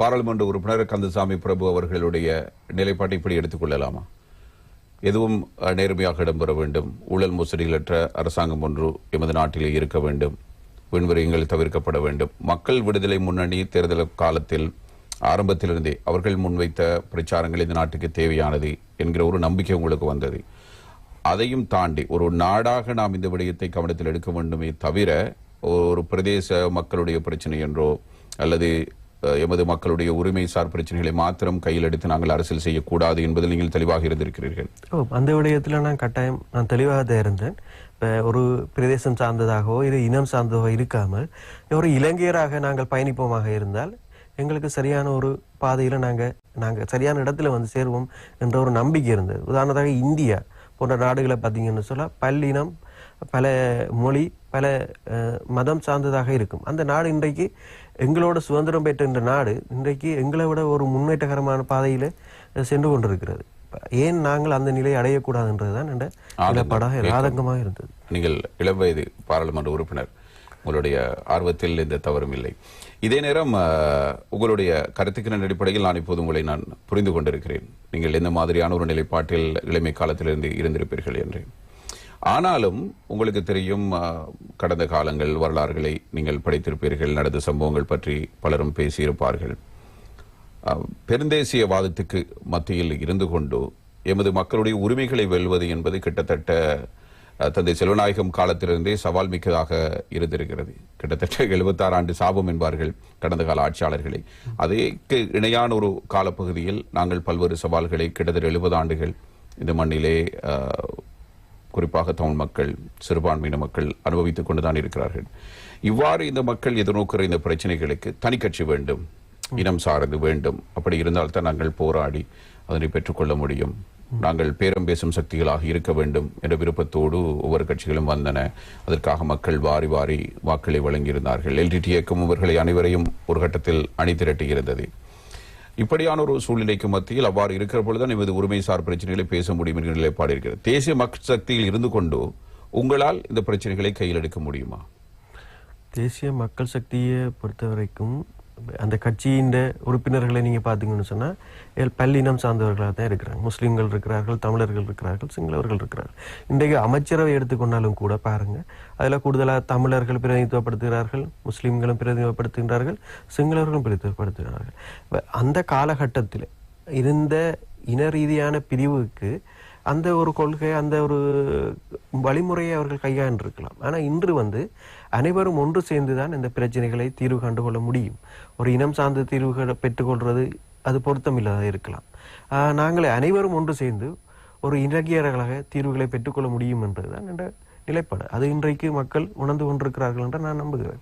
பாராளுமன்ற உறுப்பினர் கந்தசாமி பிரபு அவர்களுடைய நிலைப்பாட்டை இப்படி எடுத்துக்கொள்ளலாமா எதுவும் நேர்மையாக இடம்பெற வேண்டும். ஊழல் மோசடிகளற்ற அரசாங்கம் ஒன்று எமது நாட்டிலே இருக்க வேண்டும். விண்வரியங்கள் தவிர்க்கப்பட வேண்டும். மக்கள் விடுதலை முன்னணி தேர்தல் காலத்தில் ஆரம்பத்திலிருந்தே அவர்கள் முன்வைத்த பிரச்சாரங்கள் இந்த நாட்டுக்கு தேவையானது என்கிற ஒரு நம்பிக்கை உங்களுக்கு வந்தது. அதையும் தாண்டி ஒரு நாடாக நாம் இந்த விடயத்தை கவனத்தில் எடுக்க வேண்டுமே தவிர ஒரு பிரதேச மக்களுடைய பிரச்சனை என்றோ அல்லது எமது மக்களுடைய உரிமை சார் பிரச்சனைகளை மாத்திரம் கையில் எடுத்து நாங்கள் அரசியல் செய்யக்கூடாது என்பதில் நீங்கள் தெளிவாக இருந்திருக்கிறீர்கள். ஓ அந்த விடயத்தில் நான் கட்டாயம் நான் தெளிவாக தான் இருந்தேன். இப்போ ஒரு பிரதேசம் சார்ந்ததாகவோ இது இனம் சார்ந்ததோ இருக்காமல் ஒரு இலங்கையராக நாங்கள் பயணிப்போமாக இருந்தால் எங்களுக்கு சரியான ஒரு பாதையில் நாங்கள் நாங்கள் சரியான இடத்துல வந்து சேருவோம் என்ற ஒரு நம்பிக்கை இருந்தது. உதாரணத்தாக இந்தியா போன்ற நாடுகளை பார்த்தீங்கன்னு சொல்ல பல்லினம் பல மொழி பல மதம் சார்ந்ததாக இருக்கும். அந்த நாடு இன்றைக்கு எங்களோட சுதந்திரம் பெற்ற நாடு இன்றைக்கு எங்களை விட ஒரு முன்னேற்றகரமான பாதையில் சென்று கொண்டிருக்கிறது. ஏன் நாங்கள் அந்த நிலையை அடையக்கூடாதுன்றதுதான் என்ற நிலப்பாடாக ஆதங்கமாக இருந்தது. நீங்கள் இளம் வயது பாராளுமன்ற உறுப்பினர். உங்களுடைய ஆர்வத்தில் எந்த தவறும் இல்லை. இதே நேரம் அஹ், உங்களுடைய கருத்துக்கின் அடிப்படையில் நான் இப்போது உங்களை நான் புரிந்து கொண்டிருக்கிறேன். நீங்கள் எந்த மாதிரியான ஒரு நிலைப்பாட்டில் இளமை காலத்திலிருந்து இருந்திருப்பீர்கள் என்று ஆனாலும் உங்களுக்கு தெரியும் கடந்த காலங்கள் வரலாறுகளை நீங்கள் படித்திருப்பீர்கள். நடந்த சம்பவங்கள் பற்றி பலரும் பேசியிருப்பார்கள். பெருந்தேசியவாதத்துக்கு மத்தியில் இருந்து கொண்டு எமது மக்களுடைய உரிமைகளை வெல்வது என்பது கிட்டத்தட்ட தந்தை செல்வநாயகம் காலத்திலிருந்தே சவால் மிக்கதாக இருந்திருக்கிறது. கிட்டத்தட்ட 76 ஆண்டு சாபம் என்பார்கள் கடந்த கால ஆட்சியாளர்களை. அதேக்கு இணையான ஒரு காலப்பகுதியில் நாங்கள் பல்வேறு சவால்களை கிட்டத்தட்ட எழுபது ஆண்டுகள் இந்த மண்ணிலே குறிப்பாக தமிழ் மக்கள் சிறுபான்மையின மக்கள் அனுபவித்துக் கொண்டுதான் இருக்கிறார்கள். இவ்வாறு இந்த மக்கள் எதிர்நோக்கிற இந்த பிரச்சனைகளுக்கு தனிக்கட்சி வேண்டும் இனம் சார்ந்து வேண்டும். அப்படி இருந்தால்தான் நாங்கள் போராடி அதனை பெற்றுக்கொள்ள முடியும். நாங்கள் பேரம் பேசும் சக்திகளாக இருக்க வேண்டும் என்ற விருப்பத்தோடு ஒவ்வொரு கட்சிகளும் வந்தன. அதற்காக மக்கள் வாரி வாரி வாக்களை வழங்கியிருந்தார்கள். எல்டிடி இயக்கம் இவர்களை அனைவரையும் ஒரு கட்டத்தில் அணி திரட்டியிருந்தது இப்படியான ஒரு சூழ்நிலைக்கு மத்தியில் அவ்வாறு இருக்கிற பொழுதுதான் நமது உரிமை சார் பிரச்சனைகளை பேச முடியும் என்கிற நிலைப்பாடு இருக்கிறது தேசிய மக்கள் சக்தியில் இருந்து கொண்டு உங்களால் இந்த பிரச்சனைகளை கையில் எடுக்க முடியுமா? தேசிய மக்கள் சக்தியை பொறுத்த வரைக்கும் அந்த கட்சியின் உறுப்பினர்களை நீங்கள் பார்த்தீங்கன்னு சொன்னால் பல்லினம் சார்ந்தவர்களாக தான் இருக்கிறாங்க. முஸ்லீம்கள் இருக்கிறார்கள் தமிழர்கள் இருக்கிறார்கள் சிங்களவர்கள் இருக்கிறார்கள். இன்றைக்கு அமைச்சரவை எடுத்துக்கொண்டாலும் கூட பாருங்கள் அதில் கூடுதலாக தமிழர்கள் பிரதிநிதித்துவப்படுத்துகிறார்கள் முஸ்லீம்களும் பிரதிநிதித்துவப்படுத்துகிறார்கள் சிங்களவர்களும் பிரதிநிதித்துவப்படுத்துகிறார்கள். அந்த காலகட்டத்தில் இருந்த இன ரீதியான பிரிவுக்கு அந்த ஒரு கொள்கை அந்த ஒரு வழிமுறையை அவர்கள் கையாண்டிருக்கலாம். ஆனால் இன்று வந்து அனைவரும் ஒன்று சேர்ந்து தான் இந்த பிரச்சனைகளை தீர்வு கண்டுகொள்ள முடியும். ஒரு இனம் சார்ந்த தீர்வுகளை பெற்றுக்கொள்வது அது பொருத்தமில்லாத இருக்கலாம். நாங்களே நாங்கள் அனைவரும் ஒன்று சேர்ந்து ஒரு இலக்கியர்களாக தீர்வுகளை பெற்றுக்கொள்ள முடியும் என்றதுதான் என்ற நிலைப்பாடு. அது இன்றைக்கு மக்கள் உணர்ந்து கொண்டிருக்கிறார்கள் என்று நான் நம்புகிறேன்.